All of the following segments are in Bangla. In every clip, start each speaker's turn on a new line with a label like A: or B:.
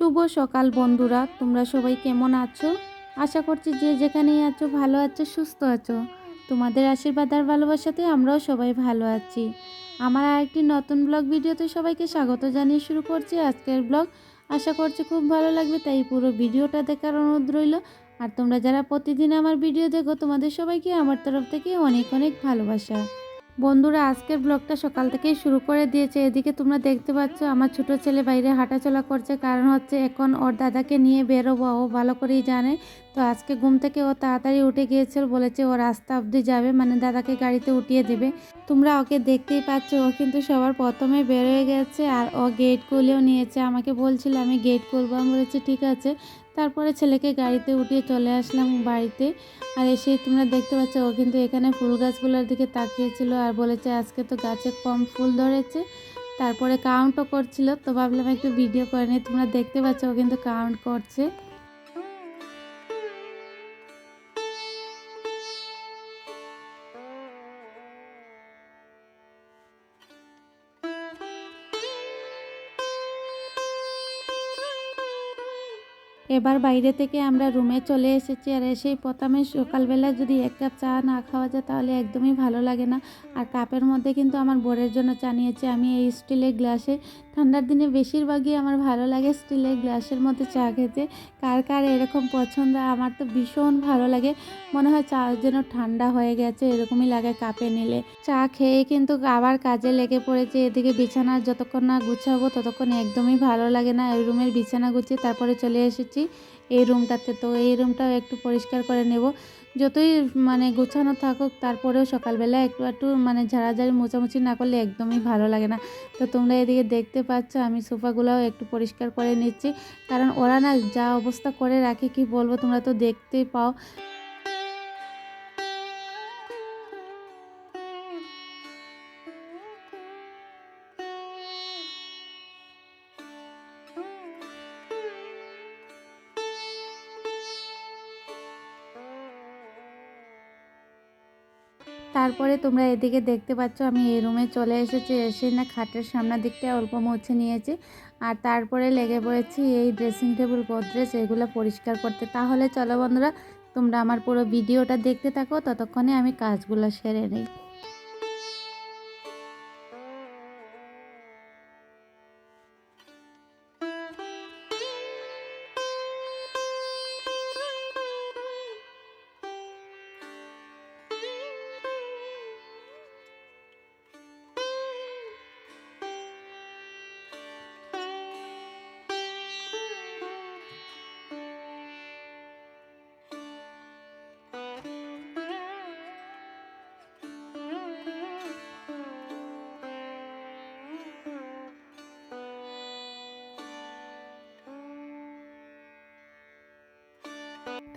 A: শুভ সকাল বন্ধুরা, তোমরা সবাই কেমন আছো? আশা করছি যে যেখানেই আছো ভালো আছো, সুস্থ আছো। তোমাদের আশীর্বাদ আর ভালোবাসাতে আমরাও সবাই ভালো আছি। আমার আরেকটি নতুন ব্লগ ভিডিওতে সবাইকে স্বাগত জানিয়ে শুরু করছি আজকের ব্লগ। আশা করছি খুব ভালো লাগবে, তাই পুরো ভিডিওটা দেখার অনুরোধ রইল। আর তোমরা যারা প্রতিদিন আমার ভিডিও দেখো, তোমাদের সবাইকে আমার তরফ থেকে অনেক অনেক ভালোবাসা। বন্ধুরা, আজকের ব্লগটা সকাল থেকেই শুরু করে দিয়েছে। এদিকে তোমরা দেখতে পাচ্ছ, আমার ছোট ছেলে বাইরে হাঁটাচলা করছে। কারণ হচ্ছে, এখন ওর দাদাকে নিয়ে বেরোবো, ও ভালো করেই জানে। তো আজকে ঘুম থেকে ও তাড়াতাড়ি উঠে গিয়েছিল, বলেছে ও রাস্তা অবধি যাবে মানে দাদাকে গাড়িতে উঠিয়ে দেবে। তোমরা ওকে দেখতেই পাচ্ছ, ও কিন্তু সবার প্রথমে বেরোয় গেছে, আর ও গেট খুলেও নিয়েছে। আমাকে বলছিল, আমি গেট খুলবো? আমি বলেছি, ঠিক আছে। তারপরে ছেলেকে গাড়িতে উঠিয়ে চলে আসলাম বাড়িতে। আর এসে তোমরা দেখতে পাচ্ছ, ও কিন্তু এখানে ফুল গাছগুলোর দিকে তাকিয়েছিল আর বলেছে, আজকে তো গাছে কম ফুল ধরেছে। তারপরে কাউন্টও করছিল। তো ভাবলাম একটু ভিডিও করে নিয়ে তোমরা দেখতে পাচ্ছ, ও কিন্তু কাউন্ট করছে। এবার বাইরে থেকে আমরা রুমে চলে এসেছি আর এসেই প্রথমে সকালবেলা যদি এক কাপ চা না খাওয়া যায় তাহলে একদমই ভালো লাগে না। আর কাপের মধ্যে কিন্তু আমার বোরের জন্য চা নিয়েছি। আমি এই স্টিলের গ্লাসে। ঠান্ডার দিনে বেশিরভাগই আমার ভালো লাগে স্টিলের গ্লাসের মধ্যে চা খেতে। কার কার এরকম পছন্দ আমার তো ভীষণ ভালো লাগে। মনে হয় চা যেন ঠান্ডা হয়ে গেছে, এরকমই লাগে কাপে নিলে। চা খেয়ে কিন্তু আবার কাজে লেগে পড়েছে। এদিকে বিছানা যতক্ষণ না গুছাবো ততক্ষণ একদমই ভালো লাগে না। রুমের বিছানা গুছিয়ে তারপরে চলে এসেছি। এই রুমটাতে তো, এই রুমটাও একটু পরিষ্কার করে নেব। যতই মানে গোছানো থাকুক, তারপরেও সকালবেলা একটু একটু মানে ঝাড়াঝাড়ি, মোছামুছি না করলে একদমই ভালো লাগে না। তো তোমরা এদিকে দেখতে পাচ্ছ, আমি সোফাগুলোও একটু পরিষ্কার করে নিচ্ছি। কারণ ওরা না যা অবস্থা করে রাখে, কি বলব? তোমরা তো দেখতেই পাও। তারপরে তোমরা এদিকে দেখতে পাচ্ছ আমি এই রুমে চলে এসেছি, এসে না খাটের সামনের দিকটা অল্প মুছে নিয়েছি। আর তারপরে লেগে পড়েছি এই ড্রেসিং টেবিল গোদরেজ এগুলো পরিষ্কার করতে। তাহলে চলো বন্ধুরা, তোমরা আমার পুরো ভিডিওটা দেখতে থাকো, ততক্ষণে আমি কাজগুলো সেরে নিই।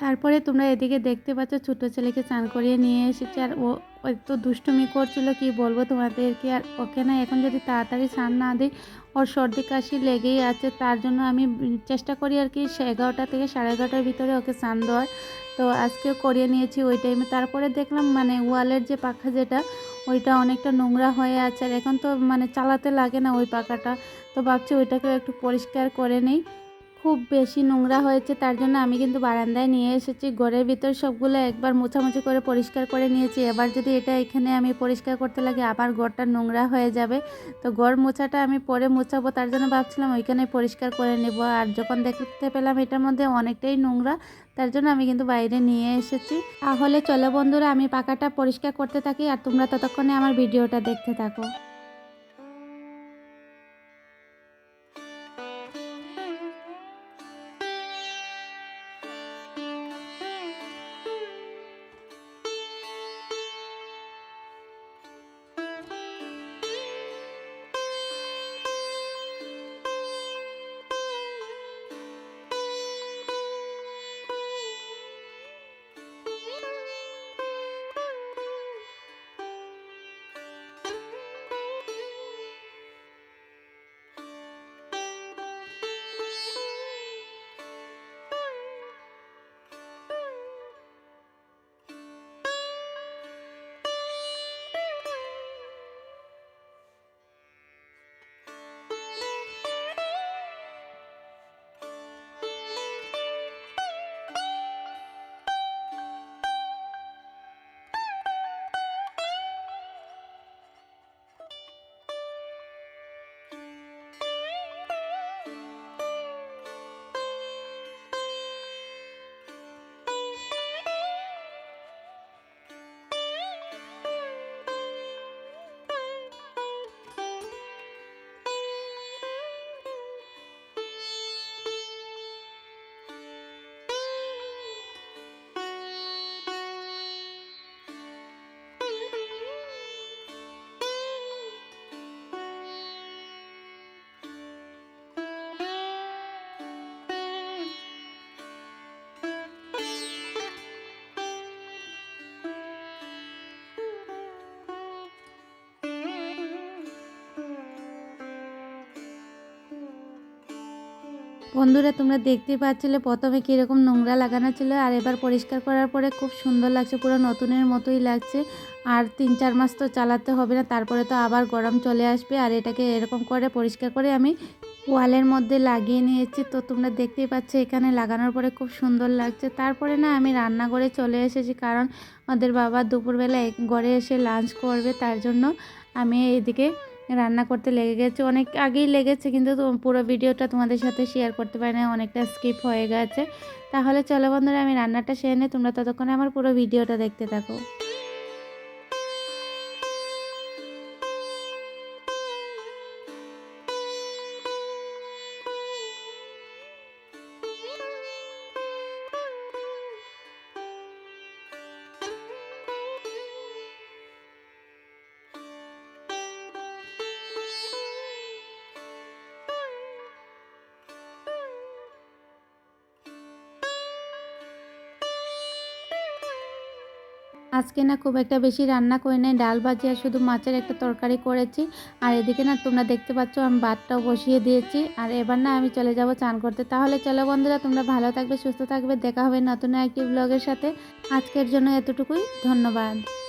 A: তারপরে তোমরা এদিকে দেখতে পাচ্ছ ছোটো ছেলেকে চান করিয়ে নিয়ে এসেছে আর ও এত দুষ্টুমি করছিল, কি বলব তোমাদেরকে? আর ওকে না এখন যদি তাড়াতাড়ি স্নান না দিই, ওর সর্দি কাশি লেগেই আছে, তার জন্য আমি চেষ্টা করি আর কি এগারোটা থেকে সাড়ে এগারোটার ভিতরে ওকে স্নান দেওয়ার। তো আজকেও করিয়ে নিয়েছি ওই টাইমে তারপরে দেখলাম মানে ওয়ালের যে পাখা যেটা, ওইটা অনেকটা নোংরা হয়ে আছে। আর এখন তো মানে চালাতে লাগে না ওই পাখাটা। তো ভাবছি ওইটাকেও একটু পরিষ্কার করে নেই। খুব বেশি নোংরা হয়েছে, তার জন্য আমি কিন্তু বারান্দায় নিয়ে এসেছি। ঘরের ভিতর সবগুলো একবার মোছামুছি করে পরিষ্কার করে নিয়েছি। এবার যদি এটা এখানে আমি পরিষ্কার করতে লাগে, আবার ঘরটা নোংরা হয়ে যাবে। তো ঘর মোছাটা আমি পরে মোছাবো, তার জন্য ভাবছিলাম ওইখানে পরিষ্কার করে নেব। আর যখন দেখতে পেলাম এটার মধ্যে অনেকটাই নোংরা, তার জন্য আমি কিন্তু বাইরে নিয়ে এসেছি। তাহলে চলো বন্ধুরা, আমি পাকাটা পরিষ্কার করতে থাকি। আর তোমরা ততক্ষণে আমার ভিডিওটা দেখতে থাকো। বন্ধুরা, তোমরা দেখতেই পাচ্ছিলে, প্রথমে কীরকম নোংরা লাগানো ছিল, আর এবার পরিষ্কার করার পরে খুব সুন্দর লাগছে, পুরো নতুনের মতোই লাগছে। আর তিন চার মাস তো চালাতে হবে না, তারপরে তো আবার গরম চলে আসবে, আর এটাকে এরকম করে পরিষ্কার করে আমি ওয়ালের মধ্যে লাগিয়ে নিয়েছি। তো তোমরা দেখতেই পাচ্ছ, এখানে লাগানোর পরে খুব সুন্দর লাগছে। তারপরে না, আমি রান্নাঘরে চলে এসেছি, কারণ ওদের বাবা দুপুরবেলা ঘরে এসে লাঞ্চ করবে, তার জন্য আমি এইদিকে রান্না করতে লেগে গেছে। অনেক আগেই লেগেছে, কিন্তু পুরো ভিডিওটা তোমাদের সাথে শেয়ার করতে পারি না অনেকটা স্কিপ হয়ে গেছে। তাহলে চলো বন্ধুরা, আমি রান্নাটা সেরে নিই, তোমরা ততক্ষণে আমার পুরো ভিডিওটা দেখতে থাকো। আজকে না খুব একটা বেশি রান্না করে নাই। ডাল ভাজি আর শুধু মাছের একটা তরকারি করেছি। আর এদিকে না তোমরা দেখতে পাচ্ছ আমি ভাতটাও বসিয়ে দিয়েছি। আর এবার না আমি চলে যাব চান করতে। তাহলে চলো বন্ধুরা, তোমরা ভালো থাকবে, সুস্থ থাকবে। দেখা হবে নতুন একটি ব্লগের সাথে। আজকের জন্য এতটুকুই। ধন্যবাদ।